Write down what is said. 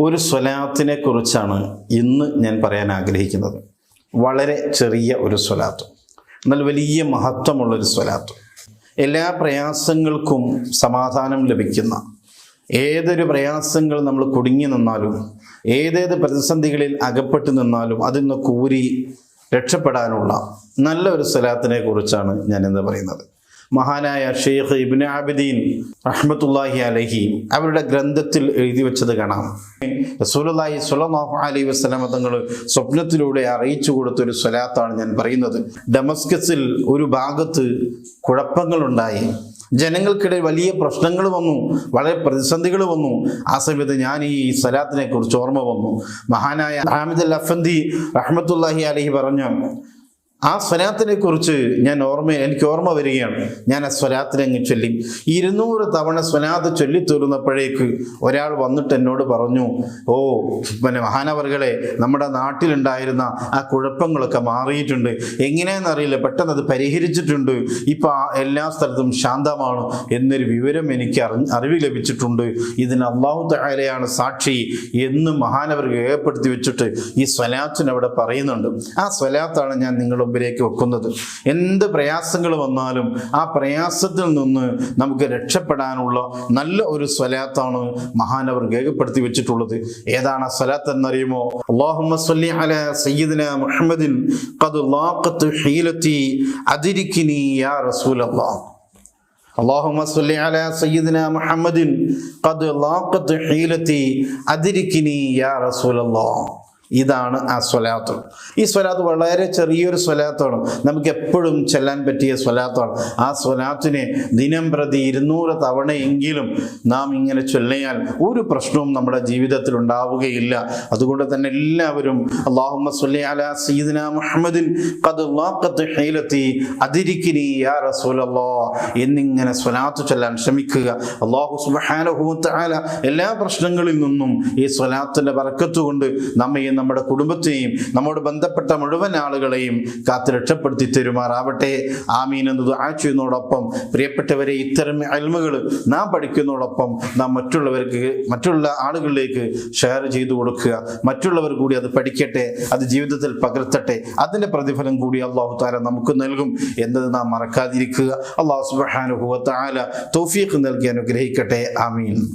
ഒരു സ്വലാത്തിനെ കുറിച്ചാണ് ഇന്ന് ഞാൻ പറയാൻ ആഗ്രഹിക്കുന്നത്. വളരെ ചെറിയ ഒരു സ്വലാത്ത്. എന്നാൽ വലിയ മഹത്വമുള്ളൊരു സ്വലാത്ത്. എല്ലാ പ്രയാസങ്ങൾക്കും സമാധാനം ലഭിക്കുന്ന ഏതൊരു പ്രയാസങ്ങൾ നമ്മൾ കുടുങ്ങി നിന്നാലും ഏതേത് പ്രതിസന്ധികളിൽ അകപ്പെട്ടു നിന്നാലും അതിൽ നിന്ന് കൂരി രക്ഷപ്പെടാനുള്ള നല്ല ഒരു സ്വലാത്തിനെ കുറിച്ചാണ് ഞാൻ ഇന്ന് പറയുന്നത്. മഹാനായ ഷെയ്ഖ് ഇബ്നു ആബിദീൻ റഹ്മത്തുല്ലാഹി അലഹി അവരുടെ ഗ്രന്ഥത്തിൽ എഴുതി വെച്ചത് കാണാം. റസൂലുള്ളാഹി സ്വല്ലല്ലാഹു അലൈഹി വസല്ലമ തങ്ങൾ സ്വപ്നത്തിലൂടെ അറിയിച്ചു കൊടുത്ത ഒരു സ്വലാത്താണ് ഞാൻ പറയുന്നത്. ഡമസ്കസിൽ ഒരു ഭാഗത്ത് കുഴപ്പങ്ങളുണ്ടായി ജനങ്ങൾക്കിടയിൽ വലിയ പ്രശ്നങ്ങൾ വന്നു. വളരെ പ്രതിസന്ധികൾ വന്നു. ആ സമയത്ത് ഞാൻ ഈ സലാത്തിനെ കുറിച്ച് ഓർമ്മ വന്നു. മഹാനായ ആമിദ് അൽ അഫന്തി റഹ്മത്തുല്ലാഹി അലഹി പറഞ്ഞു ആ സ്വലാത്തിനെ കുറിച്ച് ഞാൻ ഓർമ്മ എനിക്ക് ഓർമ്മ വരികയാണ്. ഞാൻ ആ സ്വലാത്തിനെ അങ്ങ് ചൊല്ലി. ഇരുന്നൂറ് തവണ സ്വലാത്ത് ചൊല്ലി തീർന്നപ്പോഴേക്ക് ഒരാൾ വന്നിട്ട് എന്നോട് പറഞ്ഞു ഓ പിന്നെ മഹാനവറുകളെ നമ്മുടെ നാട്ടിലുണ്ടായിരുന്ന ആ കുഴപ്പങ്ങളൊക്കെ മാറിയിട്ടുണ്ട്. എങ്ങനെയെന്നറിയില്ല പെട്ടെന്ന് അത് പരിഹരിച്ചിട്ടുണ്ട്. ഇപ്പം എല്ലാ സ്ഥലത്തും ശാന്തമാണ് എന്നൊരു വിവരം എനിക്ക് അറി അറിവ് ലഭിച്ചിട്ടുണ്ട്. ഇതിന് അള്ളാഹു തആലയാണ് സാക്ഷി എന്നും മഹാനവർ രേഖപ്പെടുത്തി വെച്ചിട്ട് ഈ സ്വലാത്തിന് അവിടെ പറയുന്നുണ്ട്. ആ സ്വലാത്താണ് ഞാൻ നിങ്ങളുടെ മുമ്പിലേക്ക് വെക്കുന്നത് എന്ത് പ്രയാസങ്ങൾ വന്നാലും ആ പ്രയാസത്തിൽ നിന്ന് നമുക്ക് രക്ഷപ്പെടാനുള്ള നല്ല ഒരു സ്വലാത്താണ് മഹാനവർ രേഖപ്പെടുത്തി വെച്ചിട്ടുള്ളത് ഏതാണ് ആ സ്വലാത്ത് എന്നറിയുമോ അല്ലാഹുമ്മ സ്വല്ലി അലാ സയ്യിദിന മുഹമ്മദിൻ ഖദ് ലാഖത്ത് ഹീലത്തി അദിരിക്കിനി യാ റസൂലല്ലാഹ് اللهم صل على سيدنا محمد قد لاقت حيلتي أدركني يا رسول الله ഇതാണ് ആ സ്വലാത്ത്. ഈ സ്വലാത്ത് വളരെ ചെറിയൊരു സ്വലാത്താണ്. നമുക്ക് എപ്പോഴും ചെല്ലാൻ പറ്റിയ സ്വലാത്താണ്. ആ സ്വലാത്തിനെ ദിനം പ്രതി ഇരുന്നൂറ് തവണയെങ്കിലും നാം ഇങ്ങനെ ചൊല്ലിയാൽ ഒരു പ്രശ്നവും നമ്മുടെ ജീവിതത്തിൽ ഉണ്ടാവുകയില്ല. അതുകൊണ്ട് തന്നെ എല്ലാവരും അള്ളാഹുമ്മ മുഹമ്മദിൻ യാ എന്നിങ്ങനെ സ്വലാത്ത് ചൊല്ലാൻ ശ്രമിക്കുക. അള്ളാഹു തആല എല്ലാ പ്രശ്നങ്ങളിൽ നിന്നും ഈ സ്വലാത്തിന്റെ വറക്കത്തുകൊണ്ട് കൊണ്ട് നമ്മയും നമ്മുടെ കുടുംബത്തെയും നമ്മോട് ബന്ധപ്പെട്ട മുഴുവൻ ആളുകളെയും കാത്ത് രക്ഷപ്പെടുത്തി തരുമാറാവട്ടെ. ആമീൻ എന്ന് ചെയ്യുന്നതോടൊപ്പം പ്രിയപ്പെട്ടവരെ ഇത്തരം അൽമകൾ നാം പഠിക്കുന്നതോടൊപ്പം നാം മറ്റുള്ളവർക്ക് മറ്റുള്ള ആളുകളിലേക്ക് ഷെയർ ചെയ്തു കൊടുക്കുക. മറ്റുള്ളവർ കൂടി അത് പഠിക്കട്ടെ അത് ജീവിതത്തിൽ പകർത്തട്ടെ. അതിന്റെ പ്രതിഫലം കൂടി അള്ളാഹു താല നമുക്ക് നൽകും എന്നത് നാം മറക്കാതിരിക്കുക. അള്ളാഹു തോഫിയക്ക് തൗഫീഖ് നൽകി അനുഗ്രഹിക്കട്ടെ. ആമീൻ.